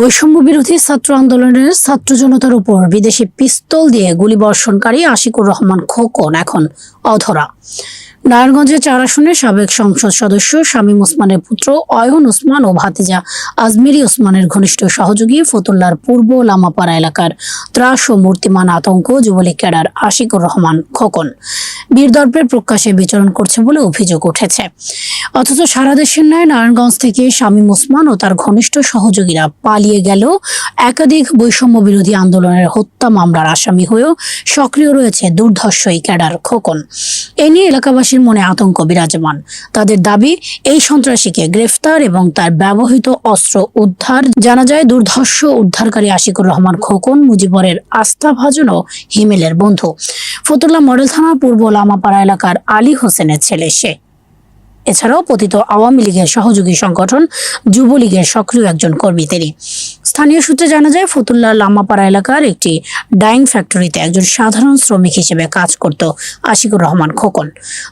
বৈষম্য বিরোধী ছাত্র আন্দোলনের ছাত্র জনতার উপর বিদেশি পিস্তল দিয়ে গুলি বর্ষণকারী আশিকুর রহমান খোকন এখন অধরা। নারায়ণগঞ্জের চার আসনের সাবেক সংসদ সদস্য শামীম ওসমানের পুত্র অয়ন ওসমান ও ভাতিজা আজমিরি ওসমানের ঘনিষ্ঠ সহযোগী ফতুল্লার পূর্ব লামাপাড়া এলাকার ত্রাস ও মূর্তিমান আতঙ্ক যুবলীগ ক্যাডার আশিকুর রহমান খোকন। বীরদর্পের প্রকাশ্যে বিচরণ করছে বলে অভিযোগ উঠেছে। অথচ সারা দেশের ন্যায় নারায়ণগঞ্জ থেকে শামীম ওসমান ও তার ঘনিষ্ঠ সহযোগীরা পালিয়ে গেল একাধিক বৈষম্য বিরোধী আন্দোলনের হত্যা মামলার আসামি হয়েও সক্রিয় রয়েছে দুর্ধর্ষ এই ক্যাডার খোকন। এ নিয়ে এলাকাবাসীর মনে আতঙ্ক বিরাজমান। তাদের দাবি, এই সন্ত্রাসীকে গ্রেফতার এবং তার ব্যবহৃত অস্ত্র উদ্ধার, জানা যায় দুর্ধর্ষ উদ্ধারকারী আশিকুর রহমান খোকন, মুজিবরের আস্থাভাজন ও হিমেলের বন্ধু। ফতুল্লা মডেল থানার পূর্ব লামাপাড়া এলাকার আলী হোসেনের ছেলে সে। এছাড়াও পতিত আওয়ামী লীগের সহযোগী সংগঠন যুবলীগের সক্রিয় একজন কর্মী তিনি। স্থানীয় সূত্রে জানা যায় ফতুল্লা লামাপাড়া এলাকার একটি ডাইং ফ্যাক্টরিতে একজন সাধারণ শ্রমিক হিসেবে কাজ করত আশিকুর রহমান খোকন।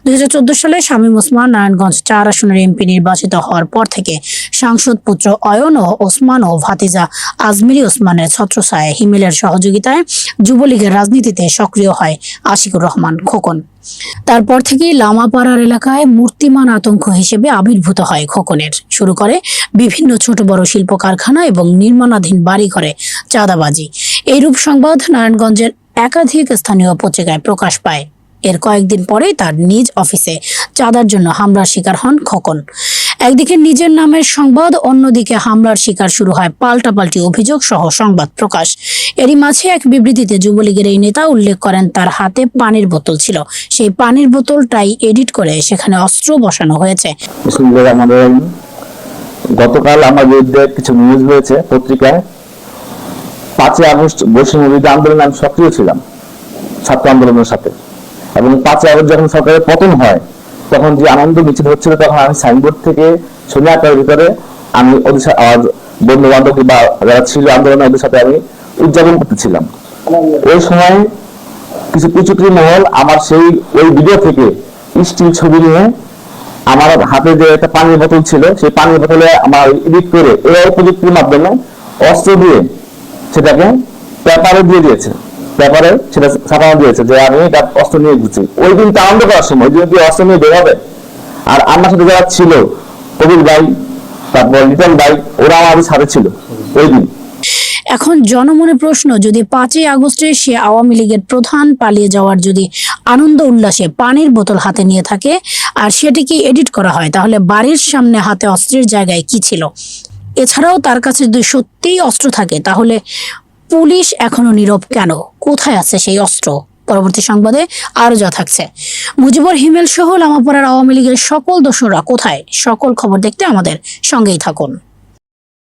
দুই হাজার চোদ্দ সালে শামীম ওসমান নারায়ণগঞ্জ চার আসনের এমপি নির্বাচিত হওয়ার পর থেকে সাংসদ পুত্র অয়ন ও ওসমান ও ভাতিজা আজমিরি ওসমানের ছত্রছায়ায় হিমেলের সহযোগিতায় যুবলীগের রাজনীতিতে সক্রিয় হয় আশিকুর রহমান খোকন। তারপর থেকে লামাপাড়ার এলাকায় মূর্তিমান আতঙ্ক হিসেবে আবির্ভূত হয় খোকনের। শুরু করে বিভিন্ন ছোট বড় শিল্প কারখানা এবং নির্মাণাধীন বাড়ি ঘরে চাঁদাবাজি। এইরূপ সংবাদ নারায়ণগঞ্জের একাধিক স্থানীয় পত্রিকায় প্রকাশ পায়। এর কয়েকদিন পরেই তার নিজ অফিসে চাঁদার জন্য হামলার শিকার হন খোকন। একদিকে নিজের নামের সংবাদ, অন্যদিকে হামলার শিকার শুরু হয়। পাল্টাপাল্টি অভিযোগ সহ সংবাদ প্রকাশ। এরই মাঝে এক বিবৃতিতে যুবলীগের এই নেতা উল্লেখ করেন, তার হাতে পানির বোতল ছিল। সেই পানির বোতলটাই এডিট করে সেখানে অস্ত্র বসানো হয়েছে। গতকাল আমার বিরুদ্ধে কিছু নিউজ হয়েছে পত্রিকায়। পাঁচই আগস্ট বৈষম্য বিরোধী আন্দোলনে আমি সক্রিয় ছিলাম, ছাত্র আন্দোলনের সাথে। এবং পাঁচই আগস্ট যখন সরকারের পতন হয় তখন যে আনন্দ মিছিল হচ্ছিল তখন আমি সাইনবোর্ড থেকে শনি আটটার ভিতরে আমি ওদের সাথে আমার বন্ধু বান্ধব বা যারা ছিল আন্দোলনে ওদের সাথে আমি উদযাপন করতেছিলাম। ওই সময় কিছু কুচুকরি মহল আমার সেই ওই ভিডিও থেকে স্টিল ছবি নিয়ে আমার হাতে যে একটা পানির বোতল ছিল, সেই পানির বোতলে আমার এডিট করে এআই প্রযুক্তির মাধ্যমে অস্ত্র দিয়ে সেটাকে পেপারে দিয়ে দিয়েছে। পেপারে সেটা ছাপানো দিয়েছে যে আমি এটা অস্ত্র নিয়ে ঘুরছি। ওই দিন আনন্দ করার সময় যদি অস্ত্র নিয়ে বেরোবে। আর আমার সাথে যারা ছিল, কবির ভাই, তারপর লিটন ভাই, ওরা আমাদের সাথে ছিল ওই দিন। এখন জনমনে প্রশ্ন, যদি পাঁচই আগস্টে সে আওয়ামী লীগের প্রধান পালিয়ে যাওয়ার যদি আনন্দ উল্লাসে পানির বোতল হাতে নিয়ে থাকে আর সেটিকে এডিট করা হয়, তাহলে বাড়ির সামনে হাতে অস্ত্রের জায়গায় কি ছিল? এছাড়াও তার কাছে যদি সত্যিই অস্ত্র থাকে, তাহলে পুলিশ এখনও নীরব কেন? কোথায় আছে সেই অস্ত্র? পরবর্তী সংবাদে আরও যা থাকছে। মুজিবর হিমেল সহ লামাপাড়ার আওয়ামী লীগের সকল দোষরা কোথায়? সকল খবর দেখতে আমাদের সঙ্গেই থাকুন।